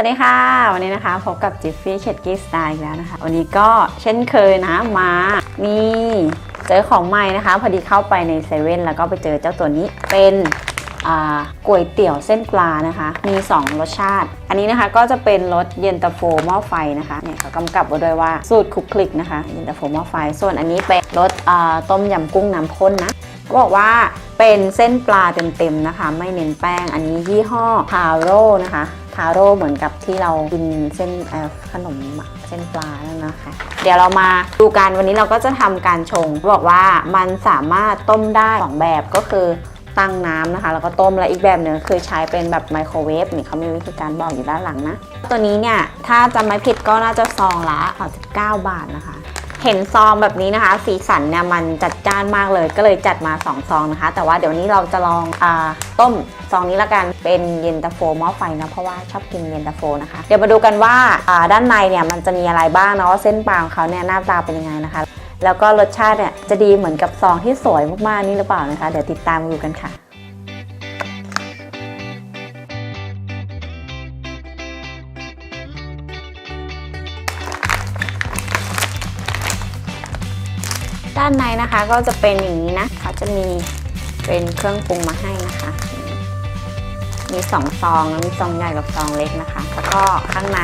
สวัสดีค่ะ วันนี้นะคะพบกับจิฟฟี่เชดกี้สไตล์อีกแล้วนะคะ วันนี้ก็เช่นเคยนะมานี่เจอของใหม่นะคะ พอดีเข้าไปในเซเว่นแล้วก็ไปเจอเจ้าตัวนี้เป็นก๋วยเตี๋ยวเส้นปลานะคะ มี 2 รสชาติ อันนี้นะคะก็จะเป็นรสเย็นตาโฟหม้อไฟนะคะเนี่ยเขากำกับไว้ด้วยว่าสูตรคลุกคลิกนะคะเย็นตาโฟหม้อไฟ ส่วนอันนี้เป็นรสต้มยำกุ้งน้ำข้นนะเขาบอกว่าเป็นเส้นปลาเต็มๆนะคะ ไม่เน้นแป้งอันนี้ยี่ห้อทาโร่นะคะาโร่เหมือนกับที่เรากินเส้นขนมเส้นปลานั่นนะคะ เดี๋ยวเรามาดูกันวันนี้เราก็จะทำการชงเขาบอกว่ามันสามารถต้มได้สองแบบก็คือตั้งน้ำนะคะแล้วก็ต้มและอีกแบบหนึ่งคือใช้เป็นแบบไมโครเวฟนี่เขามีวิธีการบอกอยู่ด้านหลังนะ ตัวนี้เนี่ย ถ้าจำไม่ผิดก็น่าจะซองละ39 บาทนะคะ เห็นซองแบบนี้นะคะ สีสันเนี่ยมันจัดจ้านมากเลย ก็เลยจัดมา2ซองนะคะ แต่ว่าเดี๋ยวนี้เราจะลองอต้มซองนี้ละกันเป็นเย็นตาโฟหม้อไฟนะเพราะว่าชอบกินเย็นตาโฟนะคะ เดี๋ยวมาดูกันว่าาด้านในเนี่ยมันจะมีอะไรบ้างเนาะเส้นปลาของเขาเนี่ยหน้าตาเป็นยังไงนะคะ แล้วก็รสชาติเนี่ยจะดีเหมือนกับซองที่สวยมากๆนี่หรือเปล่านะคะ เดี๋ยวติดตามดูกันค่ะ ด้านในนะคะก็จะเป็นอย่างนี้นะเขาจะมีเป็นเครื่องปรุงมาให้นะคะ มีสองซองแล้วมีซองใหญ่กับซองเล็กนะคะ แล้วก็ข้างใน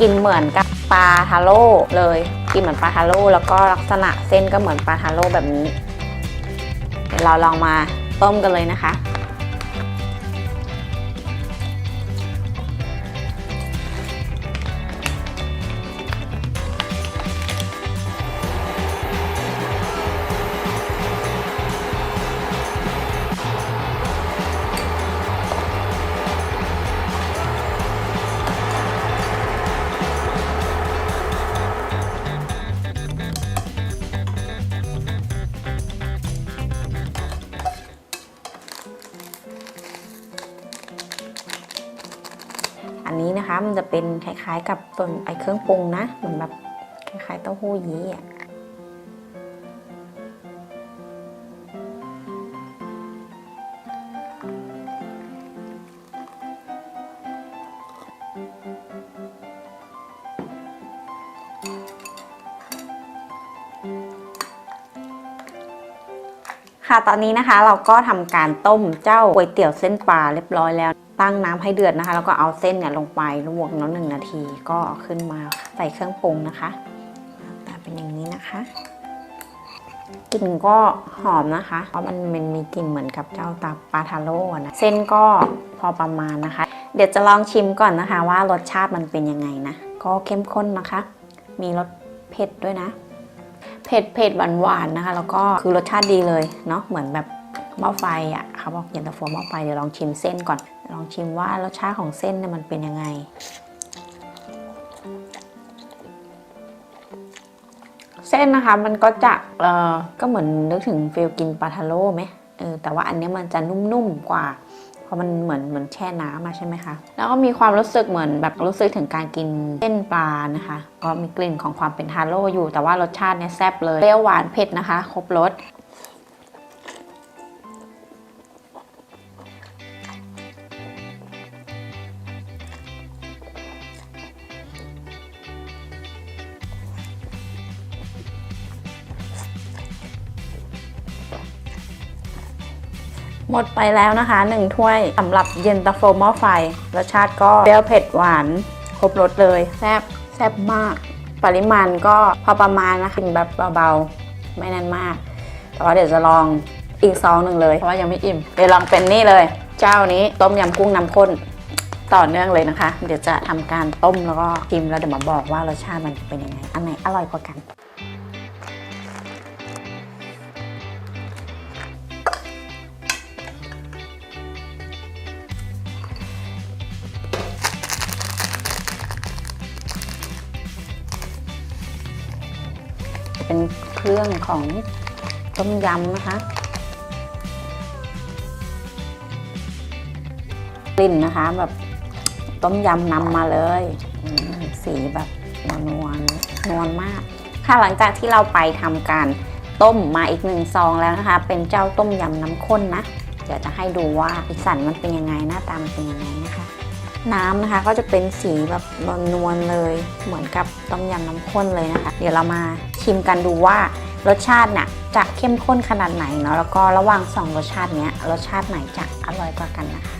กินเหมือนกับปลาทาโร่เลย กินเหมือนปลาทาโร่แล้วก็ลักษณะเส้นก็เหมือนปลาทาโร่แบบนี้ เดี๋ยวเราลองมาต้มกันเลยนะคะ อันนี้นะคะมันจะเป็นคล้ายๆ กับตัวไอเครื่องปรุงนะเหมือนแบบคล้ายๆเต้าหู้ยี้อะค่ะ ตอนนี้นะคะเราก็ทำการต้มเจ้าก๋วยเตี๋ยวเส้นปลาเรียบร้อยแล้ว ตั้งน้ำให้เดือดนะคะ แล้วก็เอาเส้นเนี่ยลงไปลวกน้ำหนึ่งนาที ก็ขึ้นมาใส่เครื่องปรุงนะคะต่เป็นอย่างนี้นะคะกลิ่นก็หอมนะคะ เพราะมันมันมีกลิ่นเหมือนกับเจ้าตาปาทาโร่นะเส้นก็พอประมาณนะคะ เดี๋ยวจะลองชิมก่อนนะคะ ว่ารสชาติมันเป็นยังไงนะ ก็เข้มข้นนะคะ มีรสเผ็ดด้วยนะ เผ็ดเผ็ดหวานหวานนะคะ แล้วก็คือรสชาติดีเลยเนาะเหมือนแบบหม้อไฟอะเขาบอกเย็นตาโฟหม้อไฟเดี๋ยวลองชิมเส้นก่อน ลองชิมว่ารสชาติของเส้นเนี่ยมันเป็นยังไง เส้นนะคะมันก็จะเอ่อก็เหมือนนึกถึงฟิลกินปลาทาโร่ไหมเออแต่ว่าอันนี้มันจะนุ่มๆกว่าเพราะมันเหมือนเหมือนแช่น้ำมาใช่ไหมคะ แล้วก็มีความรู้สึกเหมือนแบบรู้สึกถึงการกินเส้นปลานะคะ ก็มีกลิ่นของความเป็นทาโร่อยู่ แต่ว่ารสชาติเนี่ยแซ่บเลย เปรี้ยวหวานเผ็ดนะคะ ครบรส หมดไปแล้วนะคะหนึ่งถ้วยสำหรับเย็นตาโฟหม้อไฟ รสชาติก็เปรี้ยวเผ็ดหวาน ครบรสเลย แซ่บแซ่บมาก ปริมาณก็พอประมาณนะคะกินแบบเบาๆ ไม่นั่นมาก แต่ว่าเดี๋ยวจะลองอีกซองหนึ่งเลย เพราะว่ายังไม่อิ่ม เดี๋ยวลองเป็นนี่เลย เจ้านี้ต้มยำกุ้งน้ำข้นต่อเนื่องเลยนะคะ เดี๋ยวจะทำการต้มแล้วก็ชิมแล้วเดี๋ยวมาบอกว่ารสชาติมันเป็นยังไง อันไหนอร่อยกว่ากัน เป็นเครื่องของต้มยำนะคะ กลิ่นนะคะแบบต้มยำนำมาเลยสีแบบนวลนวลมาก ค่ะหลังจากที่เราไปทำการต้มมาอีกหนึ่งซองแล้วนะคะ เป็นเจ้าต้มยำน้ำข้นนะ เดี๋ยวจะให้ดูว่าสีสันมันเป็นยังไงหน้าตามันเป็นยังไงนะคะ น้ำนะคะก็จะเป็นสีแบบนวลๆเลย เหมือนกับต้มยำน้ำข้นเลยนะคะ เดี๋ยวเรามา ชิมกันดูว่ารสชาติน่ะจะเข้มข้นขนาดไหนเนาะแล้วก็ระหว่างสองรสชาติเนี้ยรสชาติไหนจะอร่อยกว่ากันนะคะ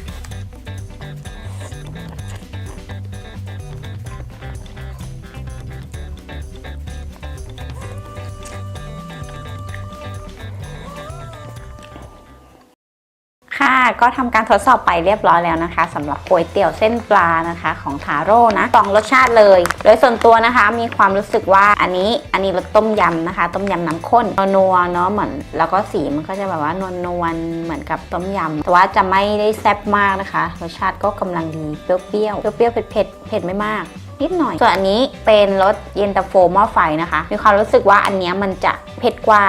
ก็ทำการทดสอบไปเรียบร้อยแล้วนะคะสำหรับก๋วยเตี๋ยวเส้นปลานะคะของทาโร่นะสองรสชาติเลย โดยส่วนตัวนะคะมีความรู้สึกว่าอันนี้อันนี้รสต้มยำนะคะ ต้มยำน้ำข้นนัวเนาะเหมือน แล้วก็สีมันก็จะแบบว่านวลนวลเหมือนกับต้มยำแต่ว่าจะไม่ได้แซ่บมากนะคะรสชาติก็กำลังดีเปรี้ยวๆเปรี้ยวๆเผ็ดเผ็ดๆเผ็ดไม่มากนิดหน่อย ส่วนอันนี้เป็นรสเย็นตาโฟหม้อไฟนะคะ มีความรู้สึกว่าอันนี้มันจะเผ็ดกว่า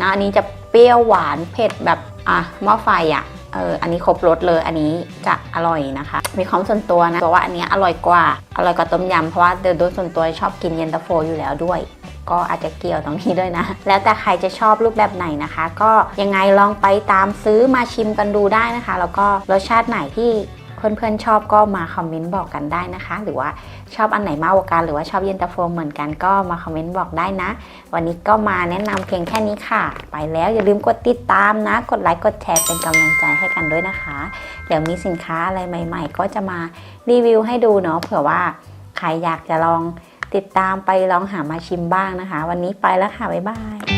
นะอันนี้จะเปรี้ยวหวานเผ็ดแบบอะหม้อไฟอะ เอออันนี้ครบรสเลย อันนี้จะอร่อยนะคะ มีความส่วนตัวนะตัวว่าอันนี้อร่อยกว่า อร่อยกว่าต้มยำเพราะว่าโดยส่วนตัวชอบกินเย็นตาโฟอยู่แล้วด้วย ก็อาจจะเกี่ยวตรงนี้ด้วยนะ แล้วแต่ใครจะชอบรูปแบบไหนนะคะ ก็ยังไงลองไปตามซื้อมาชิมกันดูได้นะคะ แล้วก็รสชาติไหนที่ เพื่อนๆชอบก็มาคอมเมนต์บอกกันได้นะคะ หรือว่าชอบอันไหนมากกว่ากันหรือว่าชอบเย็นตาโฟเหมือนกันก็มาคอมเมนต์บอกได้นะ วันนี้ก็มาแนะนำเพียงแค่นี้ค่ะ ไปแล้วอย่าลืมกดติดตามนะ กดไลค์กดแชร์เป็นกำลังใจให้กันด้วยนะคะ เดี๋ยวมีสินค้าอะไรใหม่ ๆ ก็จะมารีวิวให้ดูเนาะเผื่อว่าใครอยากจะลองติดตามไปลองหามาชิมบ้างนะคะ วันนี้ไปแล้วค่ะบ๊ายบาย